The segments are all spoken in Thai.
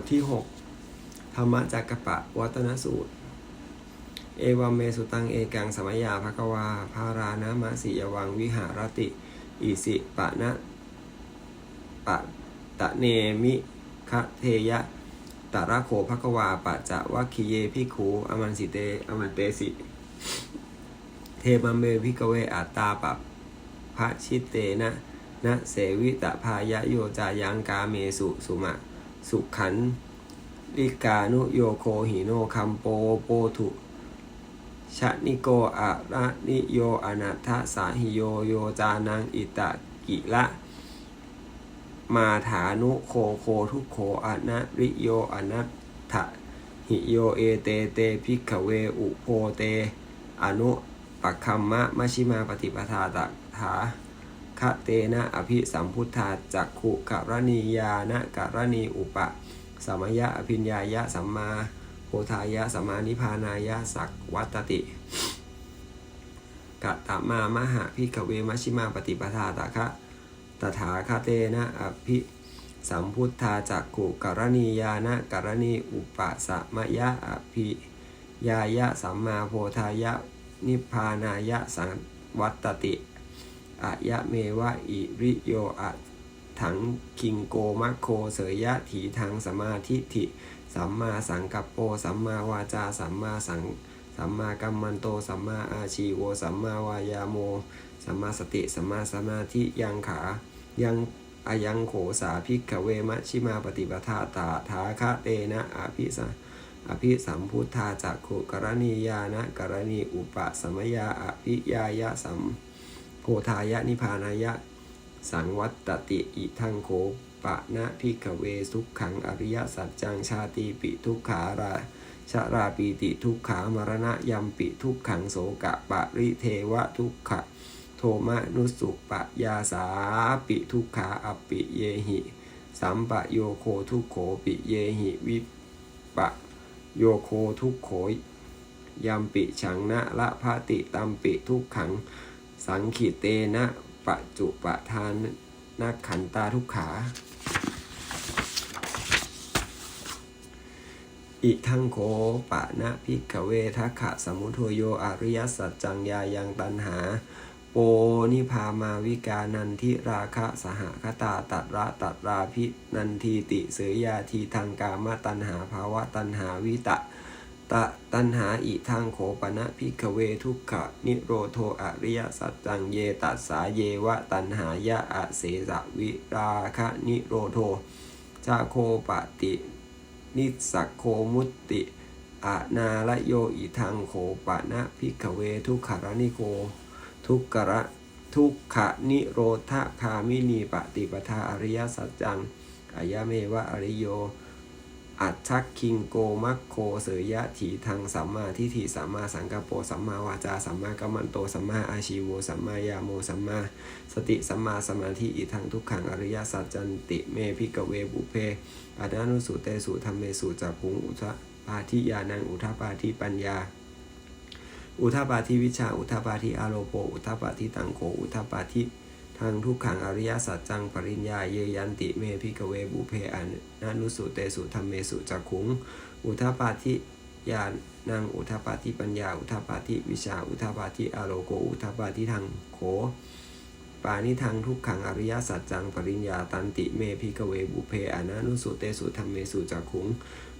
ทที่ 6 ธรรมจักกปะวัตนสูตร เอวัมเมสุตังเอกังสมัยยาภควาภารานะมะสิยวังวิหารติ อิสิปะนะปะตะเนมิคะเทยะตระโขภควาปัจะวัคคีเยพิขูอมันสิเตอมันเตสิ เทมัมเมพิกเวอัตตาปะพระชิตเตนะนะเสวิตะพายะโยจายังกาเมสุสุมะ สุขันลิกานุโยโคหิโนคัมโปโปถุชะนิโกอะระนิโยอนัทสาหิโยโยจานังอิตะกิละมาฐานุโคโคทุโขอนะริโยอนัตถะหิโยเอเตเตพิกเวอุโพเต อนุปักคัมมะมชิมาปฏิปทาตถา คะเตนะอภิสัมพุทธาจักขุกรณียานะกรณีอุปะสมยะอภิญญายะสัมมาโพธายะสัมมานิพานายะสักวัตติกะตมามหะพิกเวมชิมาปฏิปทาตะคะตถาคเตนะอภิสัมพุทธาจักขุกรณียานะกรณีอุปสมยะอภิยายะสัมมาโพธายะนิพพานายะสังวัตติ อะยะเมวะอิริโยอะถังคิงโกมัคโคเสยยะถีทางสมาธิถิสัมมาสังกัปโปสัมมาวาจาสัมมาสังสัมมากัมมันโตสัมมาอาชีโวสัมมาวายาโมสัมมาสติสัมมาสมาธิยังขายังอายังโขสาภิกขเวมะชิมาปฏิปทาตาทาคะเตนะอภิสาอภิสัมพุทธาจักขุกรณียานะกรณีอุปสมยาอภิยายะสัม โพธายะนิพานายะ สังวัตตติอิทังโคปะนะพิกเวสุขขังอริยสัจจังชาติปิทุกขาราชาราปีติทุกขามรณะยัมปิทุกขังโสกะปะริเทวะทุกขะโทมนุสุปะยาสาปิทุกขาอปิเยหิสัมปะโยโคทุกโขปิเยหิวิปะโยโคทุกโขยยัมปิฉังนะละพะติตัมปิทุกขัง สังขิเตนะปัจจุปทานนักขันตาทุกขา อิทังโคปะนะพิกเวทัขะสมุทโยอริยสัจจังยายังตันหา โปนิพามาวิกานันทิราคะสหคตาตัดระตัดราพินันทีติเสยยาทีทางกามตันหาภาวะตันหาวิตะ ตะตันหาอิทางโขปนะพิกเวทุกขะนิโรโทอริยสัจจังเยตัสสาเยวะตันหายะอะเสสะวิราคะนิโรโทจาโคปตินิสักโคมุตติอะนาละโยอิทางโขปนะพิกเวทุกขารนิโก ทุกขะทุกขะนิโรธคามินีปฏิปทาอริยสัจจังอายะเมวะอริโย อัจฉักคิงโกมัคโคเสยยะถีทางสัมมาทิฏฐิสัมมาสังกัปโปสัมมาวาจาสัมมากัมมันโตสัมมาอาชีโวสัมมายาโมสัมมาสติสัมมาสมาธิอิทังทุกขังอริยสัจจันติเมพิกเวบุเพอานานุสุเตสุธรรมเมสุจักขุงอุทะปาทิยานังอุทปาทิปัญญา อุทปาทิวิชาอุทปาทิอาโลโปอุทปาทิตังโขอุทปาทิ ทางทุกขังอริยสัจจังปริญญาเยยันติเมพิกเวบุเพอานานุสุเตสุธรรมเมสุจักขุง อุทาปาทิยานังอุทาปาทิปัญญา อุทาปาทิวิชา อุทาปาทิอโลโกอุทาปาทิทางโข ปานิทางทุกขังอริยสัจจังปริญญาตันติเมพิกเวบุเพอานานุสุเตสุธรรมเมสุจักขุง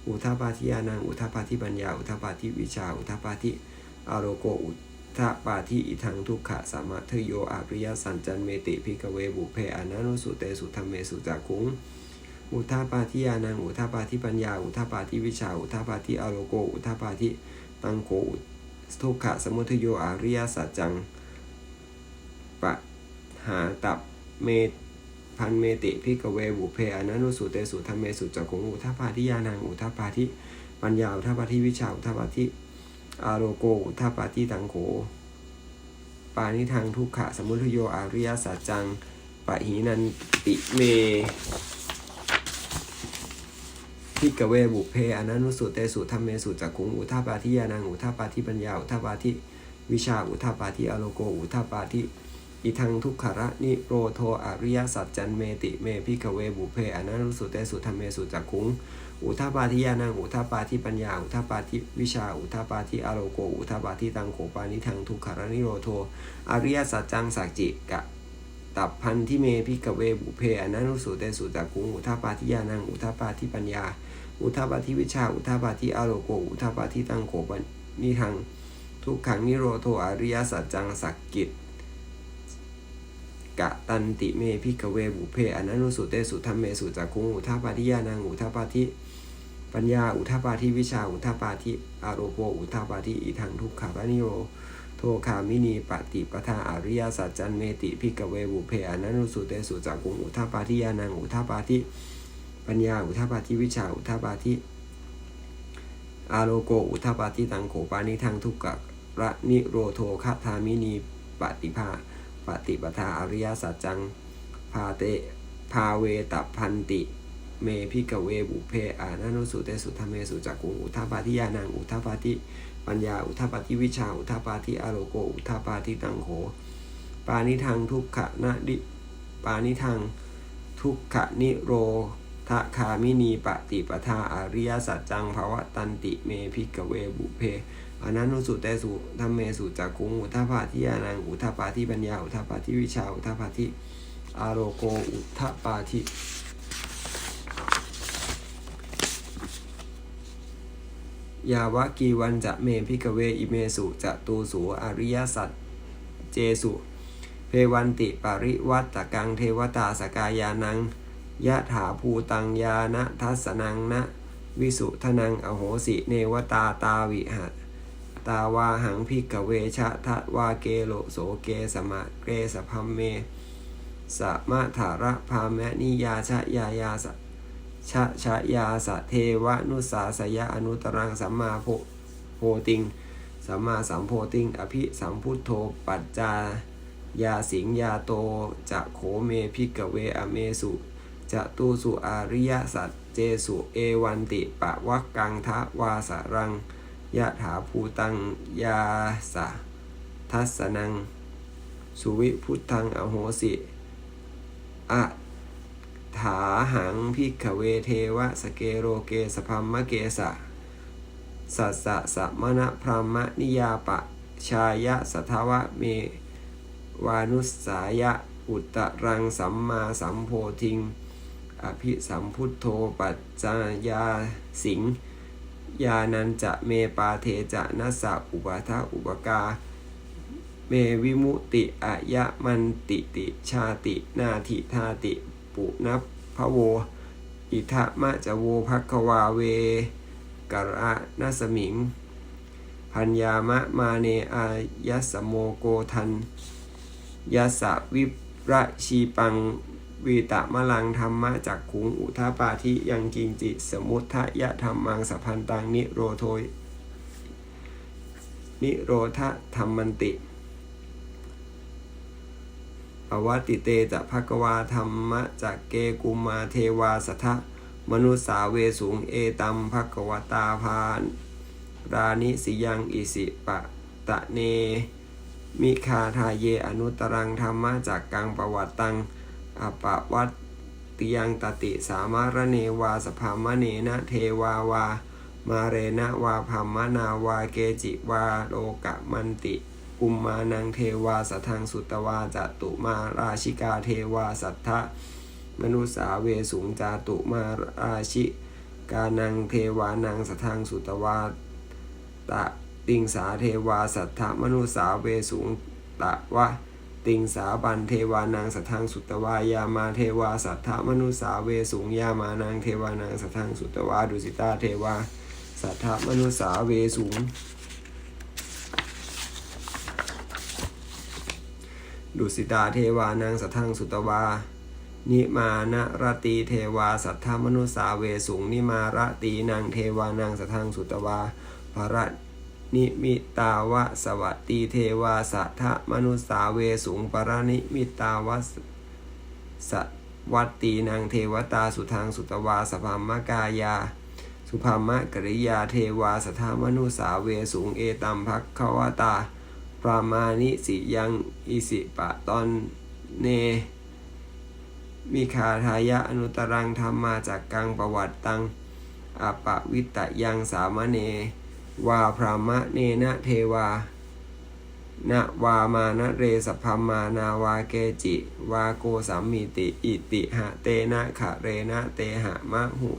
อุทาปาทิยานังอุทาปาทิปัญญา อุทาปาทิวิชา อุทาปาทิอโลโกอุ ทาปาทิอิทังทุกขะสามัทโยอาริยสัจจันเมติพิกเวบุเพอนานุสุเตสุธรรมเมสุจักุงอุทาปาทิยานังอุทาปาทิปัญญา อุทาปาทิวิชา อุทาปาทิอโลโก อุทาปาทิตังโกทุกขะสมุทโยอาริยสัจจังปะหาตับเมพันเมติพิกเวบุเพอนันุสุเตสุธรรมเมสุจักุงอุทาปาทิยานังอุทาปาทิปัญญา อุทาปาทิวิชา อุทาปาทิ อาโลโกอุทาปาทิตังโกปานิทางทุกขะสมุทโยอาริยสัจจังปะหีนันติเมพิกเวบุเพอนันุสุเตสุธรรมเมสุจักขุงอุทาปาทิยานังอุทาปาทิปัญญาอุทาปาทิวิชาอุทาปาทิอโลโกอุทาปาทิอิทังทุกขระนิโรโทอริยสัจจันเมติเมพิกเวบุเพอนันุสุเตสุธรรมเมสุจักขุง อุทาปาทิยานังอุทาปาทิปัญญา อุทาปาทิวิชา อุทาปาทิอารโก อุทาปาทิตังโขปานิทังทุกขรนิโรโทอริยสัจจังสักจิกะตับพันธิเมพิกเวบุเพอนันุสุเตสุจักขุงอุทาปาทิยานังอุทาปาทิปัญญา อุทาปาทิวิชา อุทาปาทิอารโก อุทาปาทิตังโขปานิทังทุกขังนิโรโทอริยสัจจังสักกิตกะตันติเมพิกเวบุเพอนันุสุเตสุธรรมเมสุจักคุงอุทาปาทิยานังอุทาปาทิ ปัญญาอุทาปาทิวิชาอุทาปาทิอารโปอุทาปาทิอิทังทุกขารนิโรโทคามินีปฏิปทาอริยสัจจันเมติพิกเวบุเพอนันุสุเตสุจักุงอุทาปาทิยานังอุทาปาทิปัญญาอุทาปาทิวิชาอุทาปาทิอาโลโกอุทาปาทิตังโขปานิทังทุกขระนิโรโทคาทามินีปฏิภาปฏิปทาอริยสัจจังพาเตพาเวตพันติ เมพิกเวบุเพอานานุสุเตสุธรรมเมสุจักกุงอุทาปาทิยานังอุทาปาทิปัญญาอุทาปาทิวิชาอุทาปาทิอโลโกอุทาปาทิตังโขปานิทังทุกขะนะดิปานิทังทุกขะนิโรทะคามินีปฏิปทาอริยสัจจังภาวะตันติเมพิกเวบุเพอนันตุสุเตสุธรรมเมสุจักกุงอุทาปาทิยานังอุทาปาทิปัญญาอุทาปาทิวิชาอุทาปาทิอาโรโกอุทาปาทิ ยาวะกีวันจะเมพิกเวอิเมสุจะตูสูอริยสัจเจสุเพวันติปริวัตตกังเทวตาสกายานังยะถาภูตังยานะทัสนังนะวิสุทนังอโหสิเนวตาตาวิหัตาวาหังพิกเวชะทะวาเกโลโสเกสมะเกสพัมเมสะมะถาระพามะนิยาชะยายาสะ ชะชะยาสะเทวะนุสาสยะอนุตรังสัมมาโพโพติงสัมมาสัมโพติง อภิสัมพุทโธปัจจายาสิงยาโตจะโขเมพิกเวอเมสุจะตูสุอาริยสัจเจสุเอวันติปะวักกังทะวาสารังยะถาภูตังยาสะทัสสนัง สุวิพุทธังอโหสิอะ ถาหังพิกเวเทวะสเกโรเกสพัมมะเกสะสัสสะสะมณพรหมนิยาปะชายะสัทวะเมวานุสายะอุตรังสัมมาสัมโพธิง อภิสัมพุทโธปัจจายาสิงยานันจะเมปาเทจะนัสสะอุปทะอุปกา เมวิมุติอะยะมันติติชาตินาทิธาติ ปุนับพะโว อิทะมะจะโวภักวาเวกระนัสมิง พัญญามะมาเนอายัสโมโกทันยัสะวิระชีปังวีตะมะลังธรรมะจากขุงอุทาปาทิยังกิงจิสมุททะยะธรรมังสัพพันตังนิโรโทยนิโรธธรรมันติ ปวัติเตจะภควาธรรมะจากเกกุมาเทวาสทะมนุสาเวสูงเอตัมภควตาพานรานิสิยังอิสิปะตะเน มิคาทาเยอนุตรังธรรมะจากกังประวัตตังอปะวัตติยังตติสามารเนวาสภามเนนะเทวาวา มาเรนะวาพัมมนาวาเกจิวาโลกะมันติ กุมมานังเทวาสัทังสุตวาจตุมาราชิกาเทวาสัทธะมนุสาเวสุงจาตุมาราชิกานังเทวานังสัทังสุตวาตะติงสาเทวาสัทธะมนุสาเวสุงตะวะติงสาบันเทวานังสัทังสุตวายามาเทวาสัทธะมนุสาเวสุงยามานังเทวานังสัทังสุตวาดุสิตาเทวาสัทธะมนุสาเวสุง ดุสิตาเทวานังสัทธังสุตวา นิมานะรตีเทวาสัทธมนุสาเวสุงนิมารตีนางเทวานังสัทธังสุตวาภรนิมิตาวะสวัตตีเทวาสัทธมนุสาเวสุงปรนิมิตาวะสวัตตีนางเทวตาสุทางสุตวาสภามกายา สุภามะกริยาเทวาสัทธมนุสาเวสุงเอตัมภักขวตา รามานิสิยังอิสิปะตอนเนมิคาทายะอนุตรังธรรมาจากกังประวัติตังอปะวิตะยังสามเน วาพรามะเนนะเทวานะวามานะเรสพพมานาวาเกจิ วาโกสัมมิติ อิติหะเตนะขะเรนะเตหะมะหุ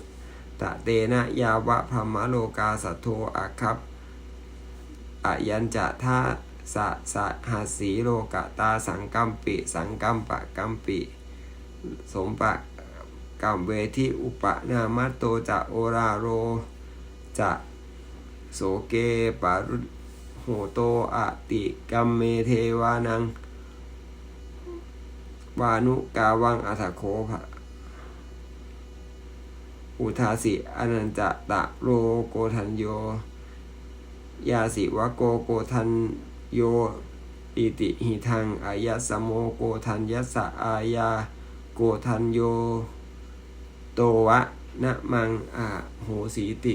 ตะเตนะยาวะพรหมโลกาสัทโทอาคับอายัญจะท่า สะสะหัสสีโลกะตาสังกัมปิ สังกัมปะกัมปิ สมปะกัมเวทิอุปนามาโตจะโอราโรจะโสเกปารุโหโตอะติกัมเมเทวานัง วานุกาวังอัฏฐโคภะอุทาสิอนันจะตะโรโกทันโย ยาสิวะโกโกทัน โยอิติหิทังอายะสมโมโกทันยะสสะอายาโกทันโย โตวะนะมังอาโหสีติ